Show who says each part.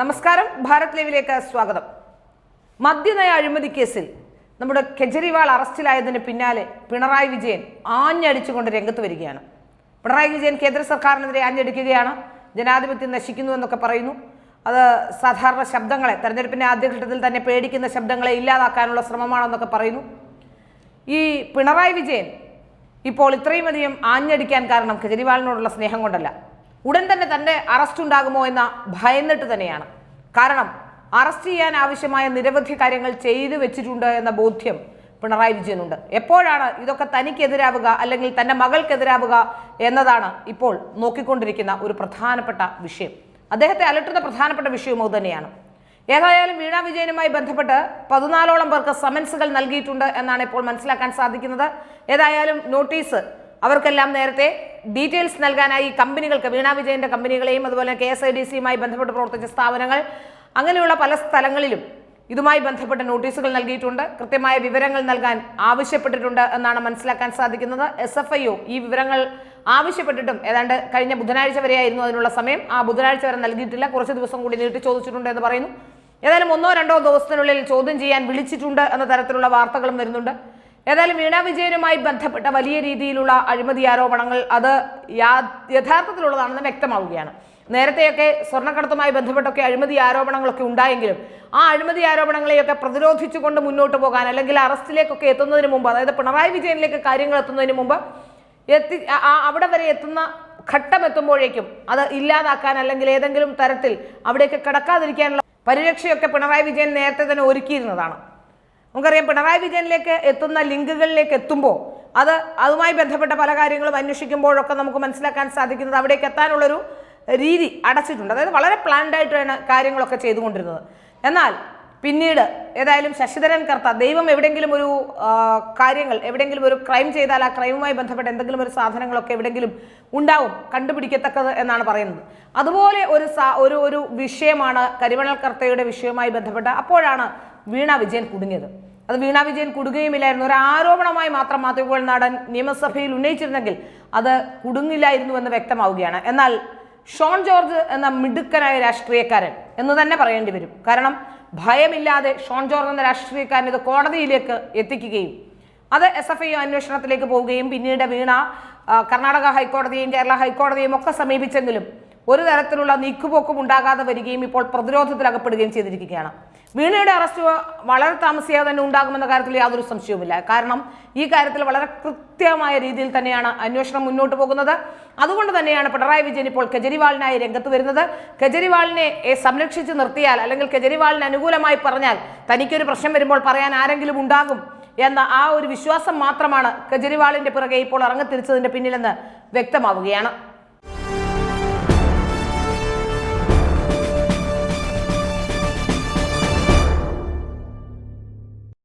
Speaker 1: നമസ്കാരം. ഭാരത് ലൈവിലേക്ക് സ്വാഗതം. മദ്യനയ അഴിമതി കേസിൽ നമ്മുടെ കെജ്രിവാൾ അറസ്റ്റിലായതിന് പിന്നാലെ പിണറായി വിജയൻ ആഞ്ഞടിച്ചുകൊണ്ട് രംഗത്ത് വരികയാണ്. പിണറായി വിജയൻ കേന്ദ്ര സർക്കാരിനെതിരെ ആഞ്ഞടിക്കുകയാണ്. ജനാധിപത്യം നശിക്കുന്നു എന്നൊക്കെ പറയുന്നു. അത് സാധാരണ ശബ്ദങ്ങളെ തെരഞ്ഞെടുപ്പിന്റെ ആദ്യഘട്ടത്തിൽ തന്നെ പേടിക്കുന്ന ശബ്ദങ്ങളെ ഇല്ലാതാക്കാനുള്ള ശ്രമമാണെന്നൊക്കെ പറയുന്നു. ഈ പിണറായി വിജയൻ ഇപ്പോൾ ഇത്രയും അധികം ആഞ്ഞടിക്കാൻ കാരണം കെജ്രിവാളിനോടുള്ള സ്നേഹം കൊണ്ടല്ല. ഉടൻ തന്നെ തന്റെ അറസ്റ്റ് ഉണ്ടാകുമോ എന്ന ഭയന്നിട്ട് തന്നെയാണ്. കാരണം അറസ്റ്റ് ചെയ്യാൻ ആവശ്യമായ നിരവധി കാര്യങ്ങൾ ചെയ്തു വെച്ചിട്ടുണ്ട് എന്ന ബോധ്യം പിണറായി വിജയനുണ്ട്. എപ്പോഴാണ് ഇതൊക്കെ തനിക്കെതിരാവുക അല്ലെങ്കിൽ തന്റെ മകൾക്കെതിരാവുക എന്നതാണ് ഇപ്പോൾ നോക്കിക്കൊണ്ടിരിക്കുന്ന ഒരു പ്രധാനപ്പെട്ട വിഷയം. അദ്ദേഹത്തെ അലട്ടുന്ന പ്രധാനപ്പെട്ട വിഷയവും അത് തന്നെയാണ്. ഏതായാലും വീണ വിജയനുമായി ബന്ധപ്പെട്ട് പതിനാലോളം പേർക്ക് സമൻസുകൾ നൽകിയിട്ടുണ്ട് എന്നാണ് ഇപ്പോൾ മനസ്സിലാക്കാൻ സാധിക്കുന്നത്. ഏതായാലും നോട്ടീസ് അവർക്കെല്ലാം നേരത്തെ ഡീറ്റെയിൽസ് നൽകാനായി കമ്പനികൾക്ക് വീണ വിജയന്റെ കമ്പനികളെയും അതുപോലെ കെ എസ് ഐ ഡി സിയുമായി ബന്ധപ്പെട്ട് പ്രവർത്തിച്ച സ്ഥാപനങ്ങൾ. അങ്ങനെയുള്ള പല സ്ഥലങ്ങളിലും ഇതുമായി ബന്ധപ്പെട്ട നോട്ടീസുകൾ നൽകിയിട്ടുണ്ട്. കൃത്യമായ വിവരങ്ങൾ നൽകാൻ ആവശ്യപ്പെട്ടിട്ടുണ്ട് എന്നാണ് മനസ്സിലാക്കാൻ സാധിക്കുന്നത്. എസ് എഫ് ഐ ഒ ഈ വിവരങ്ങൾ ആവശ്യപ്പെട്ടിട്ടും ഏതാണ്ട് കഴിഞ്ഞ ബുധനാഴ്ച വരെയായിരുന്നു അതിനുള്ള സമയം. ആ ബുധനാഴ്ച വരെ നൽകിയിട്ടില്ല. കുറച്ച് ദിവസം കൂടി നീട്ടി ചോദിച്ചിട്ടുണ്ട് എന്ന് പറയുന്നു. ഏതായാലും ഒന്നോ രണ്ടോ ദിവസത്തിനുള്ളിൽ ചോദ്യം ചെയ്യാൻ വിളിച്ചിട്ടുണ്ട് എന്ന തരത്തിലുള്ള വാർത്തകളും വരുന്നുണ്ട്. ഏതായാലും വീണ വിജയനുമായി ബന്ധപ്പെട്ട വലിയ രീതിയിലുള്ള അഴിമതി ആരോപണങ്ങൾ അത് യഥാർത്ഥത്തിലുള്ളതാണെന്ന് വ്യക്തമാവുകയാണ്. നേരത്തെയൊക്കെ സ്വർണക്കടത്തുമായി ബന്ധപ്പെട്ടൊക്കെ അഴിമതി ആരോപണങ്ങളൊക്കെ ഉണ്ടായെങ്കിലും ആ അഴിമതി ആരോപണങ്ങളെയൊക്കെ പ്രതിരോധിച്ചുകൊണ്ട് മുന്നോട്ട് പോകാൻ അല്ലെങ്കിൽ അറസ്റ്റിലേക്കൊക്കെ എത്തുന്നതിന് മുമ്പ് അതായത് പിണറായി വിജയനിലേക്ക് കാര്യങ്ങൾ എത്തുന്നതിന് മുമ്പ് എത്തി അവിടെ വരെ എത്തുന്ന ഘട്ടം എത്തുമ്പോഴേക്കും അത് ഇല്ലാതാക്കാൻ അല്ലെങ്കിൽ ഏതെങ്കിലും തരത്തിൽ അവിടേക്ക് കിടക്കാതിരിക്കാനുള്ള പരിരക്ഷയൊക്കെ പിണറായി വിജയൻ നേരത്തെ തന്നെ ഒരുക്കിയിരുന്നതാണ്. നമുക്കറിയാം പിണറായി വിജയനിലേക്ക് എത്തുന്ന ലിങ്കുകളിലേക്ക് എത്തുമ്പോൾ അത് അതുമായി ബന്ധപ്പെട്ട പല കാര്യങ്ങളും അന്വേഷിക്കുമ്പോഴൊക്കെ നമുക്ക് മനസ്സിലാക്കാൻ സാധിക്കുന്നത് അവിടേക്ക് എത്താനുള്ളൊരു രീതി അടച്ചിട്ടുണ്ട്. അതായത് വളരെ പ്ലാൻഡ് ആയിട്ടാണ് കാര്യങ്ങളൊക്കെ ചെയ്തുകൊണ്ടിരുന്നത്. എന്നാൽ പിന്നീട് ഏതായാലും ശശിധരൻ കർത്ത ദൈവം എവിടെയെങ്കിലും ഒരു കാര്യങ്ങൾ എവിടെയെങ്കിലും ഒരു ക്രൈം ചെയ്താൽ ആ ക്രൈമുമായി ബന്ധപ്പെട്ട എന്തെങ്കിലും ഒരു സാധനങ്ങളൊക്കെ എവിടെയെങ്കിലും ഉണ്ടാവും കണ്ടുപിടിക്കത്തക്കത് എന്നാണ് പറയുന്നത്. അതുപോലെ ഒരു ഒരു ഒരു വിഷയമാണ് കരിമണൽ കർത്തയുടെ വിഷയവുമായി ബന്ധപ്പെട്ട അപ്പോഴാണ് വീണ വിജയൻ കുടുങ്ങിയത്. അത് വീണ വിജയൻ കുടുങ്ങുകയുമില്ലായിരുന്നു. ഒരു ആരോപണമായി മാത്രം മാത്യു നാടൻ നിയമസഭയിൽ ഉന്നയിച്ചിരുന്നെങ്കിൽ അത് കുടുങ്ങില്ലായിരുന്നു എന്ന് വ്യക്തമാവുകയാണ്. എന്നാൽ ഷോൺ ജോർജ് എന്ന മിടുക്കനായ രാഷ്ട്രീയക്കാരൻ എന്ന് തന്നെ പറയേണ്ടി വരും. കാരണം ഭയമില്ലാതെ ഷോൺ ജോർജ് എന്ന രാഷ്ട്രീയക്കാരൻ ഇത് കോടതിയിലേക്ക് എത്തിക്കുകയും അത് എസ് എഫ് ഐ അന്വേഷണത്തിലേക്ക് പോവുകയും പിന്നീട് വീണ കർണാടക ഹൈക്കോടതിയും കേരള ഹൈക്കോടതിയും ഒക്കെ സമീപിച്ചെങ്കിലും ഒരു തരത്തിലുള്ള നീക്കുപോക്കും ഉണ്ടാകാതെ വരികയും ഇപ്പോൾ പ്രതിരോധത്തിലകപ്പെടുകയും ചെയ്തിരിക്കുകയാണ്. വീണയുടെ അറസ്റ്റ് വളരെ താമസിയാതെ തന്നെ ഉണ്ടാകുമെന്ന കാര്യത്തിൽ യാതൊരു സംശയവുമില്ല. കാരണം ഈ കാര്യത്തിൽ വളരെ കൃത്യമായ രീതിയിൽ തന്നെയാണ് അന്വേഷണം മുന്നോട്ട് പോകുന്നത്. അതുകൊണ്ട് തന്നെയാണ് പിണറായി വിജയൻ ഇപ്പോൾ കെജ്രിവാളിനായി രംഗത്ത് വരുന്നത്. കെജ്രിവാളിനെ സംരക്ഷിച്ചു നിർത്തിയാൽ അല്ലെങ്കിൽ കെജ്രിവാളിന് അനുകൂലമായി പറഞ്ഞാൽ തനിക്കൊരു പ്രശ്നം വരുമ്പോൾ പറയാൻ ആരെങ്കിലും ഉണ്ടാകും എന്ന ആ ഒരു വിശ്വാസം മാത്രമാണ് കെജ്രിവാളിന്റെ പിറകെ ഇപ്പോൾ ഇറങ്ങിത്തിരിച്ചതിന്റെ പിന്നിലെന്ന് വ്യക്തമാവുകയാണ്.